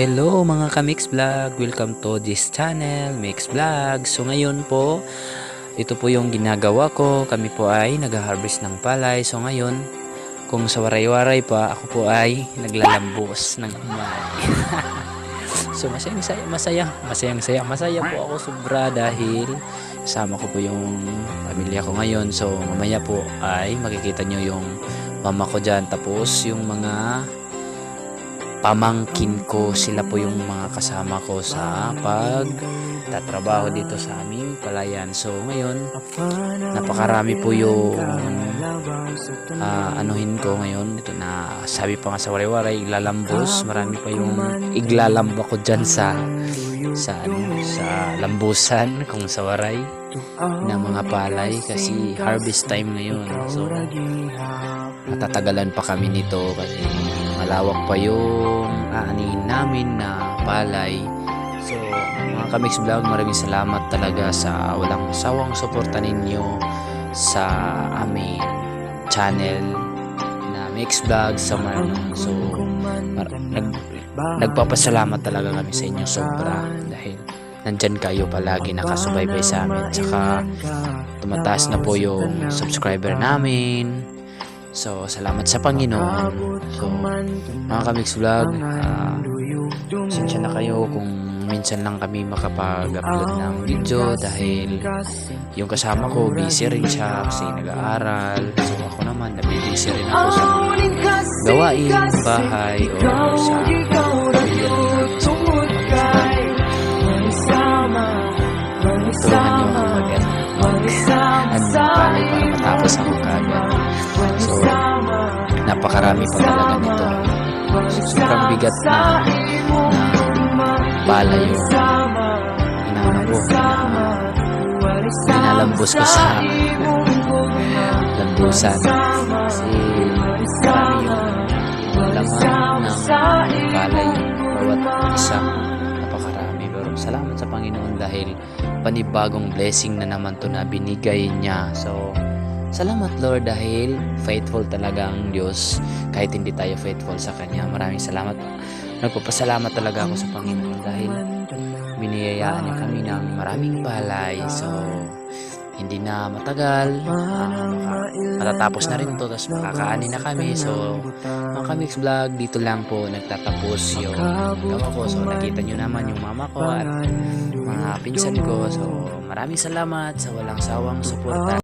Hello mga ka-Mix Vlog! Welcome to this channel, Mix Vlog. So ngayon po, ito po yung ginagawa ko. Kami po ay nag-harvest ng palay. So ngayon, kung sa waray-waray pa, ako po ay naglalambos ng umay. so masayang masaya, masaya, masayang saya, masaya po ako sobra dahil kasama ko po yung pamilya ko ngayon. So mamaya po ay makikita nyo yung mama ko dyan. Tapos yung mga pamangkin ko sila po yung mga kasama ko sa pag tatrabaho dito sa aming palayan. So ngayon napakarami po yung ah, anuhin ko ngayon. Ito na sabi pa nga sa waray-waray iglalambos marami pa yung iglalamba ko dyan sa sa ano sa lambusan kung sa waray na mga palay. Kasi harvest time ngayon. So matatagalan pa kami nito kasi malawak pa yung aanihin namin na palay. So, mga Kamix Vlog, maraming salamat talaga sa walang sawang suporta ninyo sa aming channel na Mix Vlog sa Marnon. So, nag, nagpapasalamat talaga kami sa inyo sobra dahil nandyan kayo palagi nakasubaybay sa amin. Tsaka tumataas na po yung subscriber namin. So, salamat sa Panginoon. So, mga Kamix Vlog, uh, sinsya na kayo kung minsan lang kami makapag-upload ng video dahil yung kasama ko busy rin siya kasi nag-aaral. So, ako naman, nabibusy rin ako sa gawain, bahay, o sa ako kagad. So, napakarami pa talaga nito. Sobrang bigat na, na palay yung inaano ko. Inalambos ko sa lambusan. Kasi marami yung laman ng palay. Bawat isa napakarami. Pero salamat sa Panginoon dahil panibagong blessing na naman to na binigay niya. So, Salamat Lord dahil faithful talaga ang Diyos kahit hindi tayo faithful sa Kanya. Maraming salamat. Nagpapasalamat talaga ako sa Panginoon dahil biniyayaan niya kami ng maraming palay. So, hindi na matagal. maka- matatapos na rin to tapos makakaani na kami. So, mga Kamix Vlog, dito lang po nagtatapos yung gawa ko. So, nakita nyo naman yung mama ko at mga pinsan ko. So, maraming salamat sa walang sawang suporta.